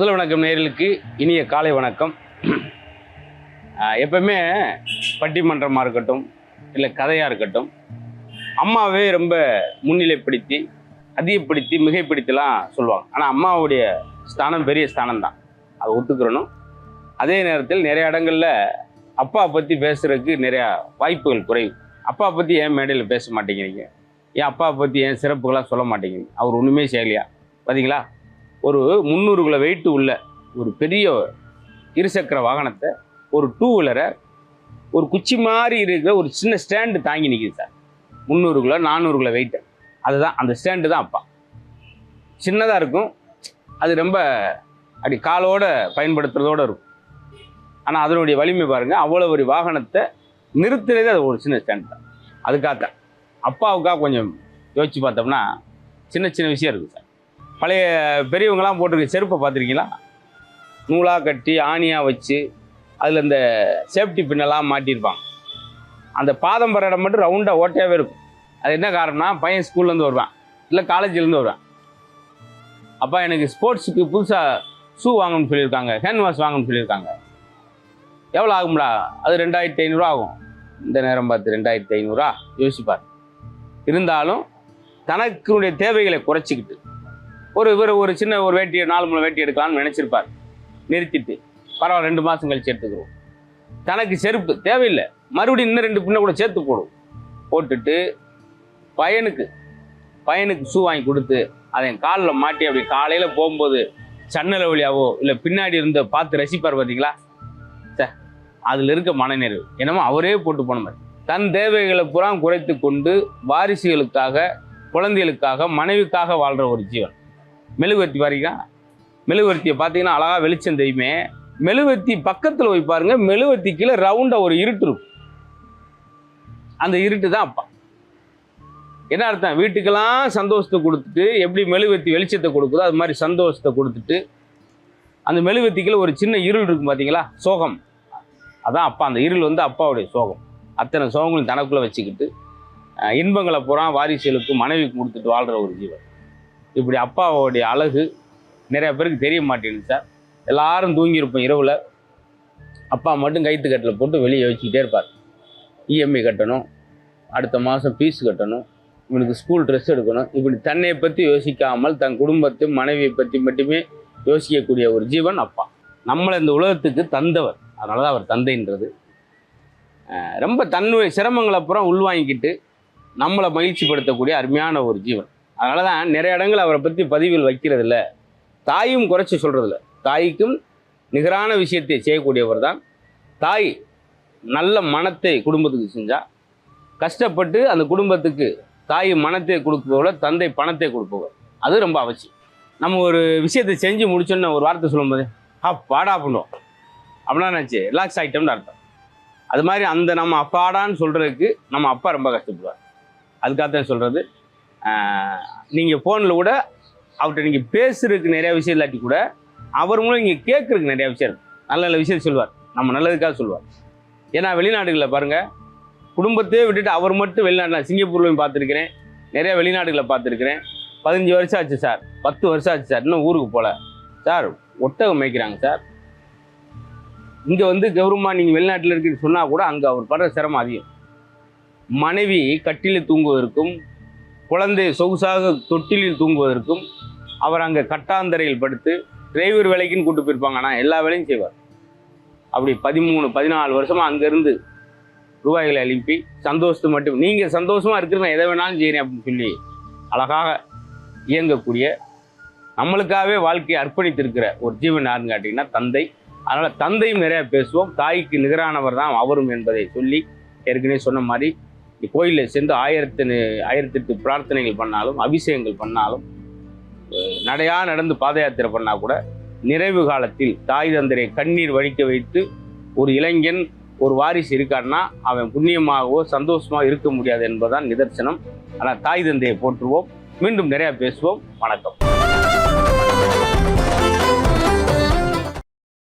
முதல் வணக்கம் நேர்களுக்கு இனிய காலை வணக்கம். எப்பவுமே பட்டிமன்றமாக இருக்கட்டும் இல்லை கதையாக இருக்கட்டும் அம்மாவே ரொம்ப முன்னிலைப்படுத்தி அதிகப்படுத்தி மிகைப்படுத்திலாம் சொல்லுவாங்க. ஆனால் அம்மாவுடைய ஸ்தானம் பெரிய ஸ்தானம் தான் அதை ஒத்துக்கிறணும். அதே நேரத்தில் நிறைய இடங்களில் அப்பா பற்றி பேசுகிறதுக்கு நிறையா வாய்ப்புகள் குறைவு அப்பா பற்றி ஏன் மேடையில் பேச மாட்டேங்கிறீங்க? ஏன் அப்பா பற்றி ஏன் சிறப்புகளாக சொல்ல மாட்டேங்கிறீங்க? அவர் ஒன்றுமே செய்யலையா? பார்த்தீங்களா ஒரு முந்நூறு கிலோ வெயிட்டு உள்ள ஒரு பெரிய இருசக்கர வாகனத்தை ஒரு டூ வீலரை ஒரு குச்சி மாதிரி இருக்கிற ஒரு சின்ன ஸ்டாண்டு தாங்கி நிற்கிது சார். முந்நூறு கிலோ நானூறு கிலோ வெயிட்டு அதுதான் அந்த ஸ்டாண்டு தான் அப்பா. சின்னதாக இருக்கும். அது ரொம்ப அப்படி காலோட பயன்படுத்துறதோட இருக்கும். ஆனால் அதனுடைய வலிமை பாருங்கள் அவ்வளோ ஒரு வாகனத்தை நிறுத்துறதே அது ஒரு சின்ன ஸ்டாண்ட் தான். அதுக்காகத்தான். அப்பாவுக்காக கொஞ்சம் யோசிச்சு பார்த்தோம்னா சின்ன சின்ன விஷயம் இருக்குது சார். பழைய பெரியவங்களாம் போட்டிருக்க செருப்பை பார்த்துருக்கீங்களா? நூலாக கட்டி ஆணியாக வச்சு அதில் இந்த சேஃப்டி பின்னெல்லாம் மாட்டியிருப்பாங்க. அந்த பாதம் பர இடம் மட்டும் ரவுண்டாக ஓட்டையாகவே இருக்கும். அது என்ன காரணம்னா பையன் ஸ்கூல்லேருந்து வருவான். இல்லை காலேஜ்லேருந்து வருவான். அப்பா எனக்கு ஸ்போர்ட்ஸுக்கு புதுசாக ஷூ வாங்கணும்னு சொல்லியிருக்காங்க. ஹேண்ட் வாஷ் வாங்கணும்னு சொல்லியிருக்காங்க. எவ்வளோ ஆகும்டா? அது ரெண்டாயிரத்தி ஐநூறுரூவா ஆகும். இந்த நேரம் பார்த்து ரெண்டாயிரத்தி ஐநூறுரூவா யோசிப்பார் இருந்தாலும் தனக்குடைய தேவைகளை குறைச்சிக்கிட்டு ஒரு இவர் ஒரு சின்ன ஒரு வேட்டியை நாலு மூணு வேட்டி எடுக்கலாம்னு நினச்சிருப்பார். நிறுத்திட்டு பரவாயில்ல ரெண்டு மாதம் கழிச்சு எடுத்துக்கிறோம் தனக்கு செருப்பு தேவையில்லை. மறுபடியும் இன்னும் ரெண்டு பின்ன கூட சேர்த்து போடும். போட்டுட்டு பையனுக்கு பையனுக்கு ஷூ வாங்கி கொடுத்து அதை என் காலில் மாட்டி அப்படி காலையில் போகும்போது சன்னல வழியாவோ இல்லை பின்னாடி இருந்த பார்த்து ரசிப்பார் பார்த்தீங்களா சார் அதில் இருக்க மனநிறைவு என்னமோ அவரே போட்டு போன மாதிரி. தன் தேவைகளை புறம் குறைத்து கொண்டு வாரிசுகளுக்காக குழந்தைகளுக்காக மனைவிக்காக வாழ்கிற ஒரு ஜீவன். மெழுகுவர்த்தி பாருங்க. மெழுகுவர்த்தியை பார்த்தீங்கன்னா அழகா வெளிச்சம் தெரியுமே. மெழுகுவர்த்தி பக்கத்தில் போய் பாருங்க மெழுகுவர்த்தி கீழே ரவுண்டாக ஒரு இருட்டு இருக்கும். அந்த இருட்டு தான் அப்பா. என்ன அர்த்தம்? வீட்டுக்கெல்லாம் சந்தோஷத்தை கொடுத்துட்டு எப்படி மெழுகுவர்த்தி வெளிச்சத்தை கொடுக்குதோ அது மாதிரி சந்தோஷத்தை கொடுத்துட்டு அந்த மெழுகுவர்த்திக்குள்ள ஒரு சின்ன இருள் இருக்கும் பார்த்தீங்களா சோகம். அதான் அப்பா அந்த இருள் வந்து அப்பாவுடைய சோகம். அத்தனை சோகங்களும் தனக்குள்ளே வச்சுக்கிட்டு இன்பங்களை பூரா வாரிசுகளுக்கு மனைவிக்கு கொடுத்துட்டு வாழ்கிற ஒரு ஜீவன். இப்படி அப்பாவோடைய அழகு நிறைய பேருக்கு தெரிய மாட்டேங்குது சார். எல்லாரும் தூங்கியிருப்போம் இரவில். அப்பா மட்டும் கைத்து கட்டில் போட்டு வெளியே வச்சுக்கிட்டே இருப்பார். இஎம்ஐ கட்டணும். அடுத்த மாதம் ஃபீஸ் கட்டணும். இவனுக்கு ஸ்கூல் ட்ரெஸ் எடுக்கணும். இப்படி தன்னை பற்றி யோசிக்காமல் தன் குடும்பத்தை மனைவியை பற்றி மட்டுமே யோசிக்கக்கூடிய ஒரு ஜீவன் அப்பா. நம்மளை இந்த உலகத்துக்கு தந்தவர். அதனால தான் அவர் தந்தைன்றது. ரொம்ப தன்னுடைய சிரமங்களை அப்புறம் உள்வாங்கிக்கிட்டு நம்மளை மகிழ்ச்சிப்படுத்தக்கூடிய அருமையான ஒரு ஜீவன். அதனால தான் நிறைய இடங்கள் அவரை பற்றி பதிவில் வைக்கிறது இல்லை தாயும் குறைச்சி சொல்கிறதில்ல தாய்க்கும் நிகரான விஷயத்தை செய்யக்கூடியவர் தான். தாய் நல்ல மனத்தை குடும்பத்துக்கு செஞ்சால் கஷ்டப்பட்டு அந்த குடும்பத்துக்கு தாய் மனத்தை கொடுப்பவரை தந்தை பணத்தை கொடுப்பவர். அது ரொம்ப அவசியம். நம்ம ஒரு விஷயத்தை செஞ்சு முடிச்சோன்னு ஒரு வார்த்தை சொல்லும்போது ஆ பாடா பண்ணுவோம் அப்படின்னா நினச்சி ரிலாக்ஸ் ஆகிட்டோம்னு அர்த்தம். அது மாதிரி அந்த நம்ம அப்பாடான்னு சொல்கிறதுக்கு நம்ம அப்பா ரொம்ப கஷ்டப்படுவார். அதுக்காக தான் சொல்கிறது நீங்கள் ஃபோனில் கூட அவர்கிட்ட நீங்கள் பேசுறதுக்கு நிறையா விஷயம் இல்லாட்டி கூட அவர் மூலம் நீங்கள் கேட்குறதுக்கு நிறையா விஷயம் இருக்கு. நல்ல நல்ல விஷயம் சொல்லுவார். நம்ம நல்லதுக்காக சொல்லுவார். ஏன்னா வெளிநாடுகளில் பாருங்கள் குடும்பத்தையே விட்டுட்டு அவர் மட்டும் வெளிநாட்டில் சிங்கப்பூர்லையும் பார்த்துருக்கிறேன். நிறையா வெளிநாடுகளை பார்த்துருக்கிறேன். பதினஞ்சு வருஷம் ஆச்சு சார் பத்து வருஷம் ஆச்சு சார் இன்னும் ஊருக்கு போகல சார் ஒட்டகம் மேய்க்கிறாங்க சார் இங்கே வந்து கௌரவமாக நீங்கள் வெளிநாட்டில் இருக்குன்னு சொன்னால் கூட அங்கே அவர் படுற சிரமம் அதிகம். மனைவி கட்டில தூங்குவதற்கும் குழந்தை சொகுசாக தொட்டிலில் தூங்குவதற்கும் அவர் அங்கே கட்டாந்தரையில் படுத்து டிரைவர் வேலைக்குன்னு கூட்டு போயிருப்பாங்க. ஆனால் எல்லா வேலையும் செய்வார். அப்படி பதிமூணு பதினாலு வருஷமாக அங்கேருந்து ரூபாய்களை எழுப்பி சந்தோஷத்தை மட்டும் நீங்கள் சந்தோஷமாக இருக்கிற எதை வேணாலும் செய்கிறேன் அப்படின்னு சொல்லி அழகாக இயங்கக்கூடிய நம்மளுக்காகவே வாழ்க்கையை அர்ப்பணித்திருக்கிற ஒரு ஜீவன் யாருன்னு கேட்டிங்கன்னா தந்தை. அதனால் தந்தையும் நிறையா பேசுவோம். தாய்க்கு நிகரானவர் தான் அவரும் என்பதை சொல்லி ஏற்கனவே சொன்ன மாதிரி கோயிலில் சேர்ந்து ஆயிரத்து எட்டு பிரார்த்தனைகள் பண்ணாலும் அபிஷேகங்கள் பண்ணாலும் நடையாக நடந்து பாத யாத்திரை பண்ணால் கூட நிறைவு காலத்தில் தாய் தந்தரை கண்ணீர் வடிக்க வைத்து ஒரு இளைஞன் ஒரு வாரிசு இருக்கான்னா அவன் புண்ணியமாகவோ சந்தோஷமாக இருக்க முடியாது என்பதுதான் நிதர்சனம். ஆனால் தாய் தந்தையை போற்றுவோம். மீண்டும் நிறையா பேசுவோம். வணக்கம்.